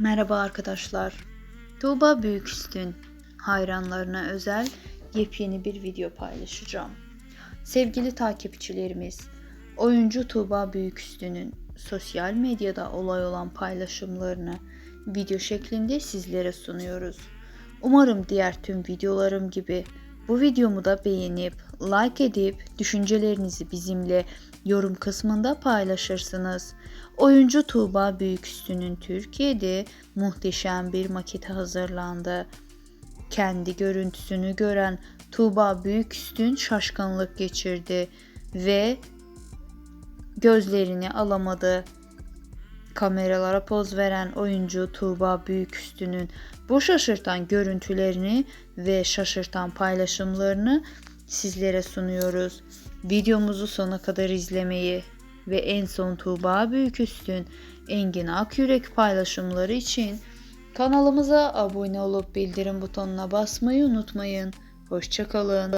Merhaba arkadaşlar. Tuğba Büyüküstün hayranlarına özel yepyeni bir video paylaşacağım. Sevgili takipçilerimiz, oyuncu Tuğba Büyüküstün'ün sosyal medyada olay olan paylaşımlarını video şeklinde sizlere sunuyoruz. Umarım diğer tüm videolarım gibi bu videomu da beğenip, like edip düşüncelerinizi bizimle yorum kısmında paylaşırsınız. Oyuncu Tuğba Büyüküstü'nün Türkiye'de muhteşem bir maketi hazırlandı. Kendi görüntüsünü gören Tuğba Büyüküstün şaşkınlık geçirdi ve gözlerini alamadı. Kameralara poz veren oyuncu Tuğba Büyüküstü'nün bu şaşırtan görüntülerini ve şaşırtan paylaşımlarını sizlere sunuyoruz. Videomuzu sona kadar izlemeyi ve en son Tuğba Büyüküstün Engin Akyürek paylaşımları için kanalımıza abone olup bildirim butonuna basmayı unutmayın. Hoşçakalın.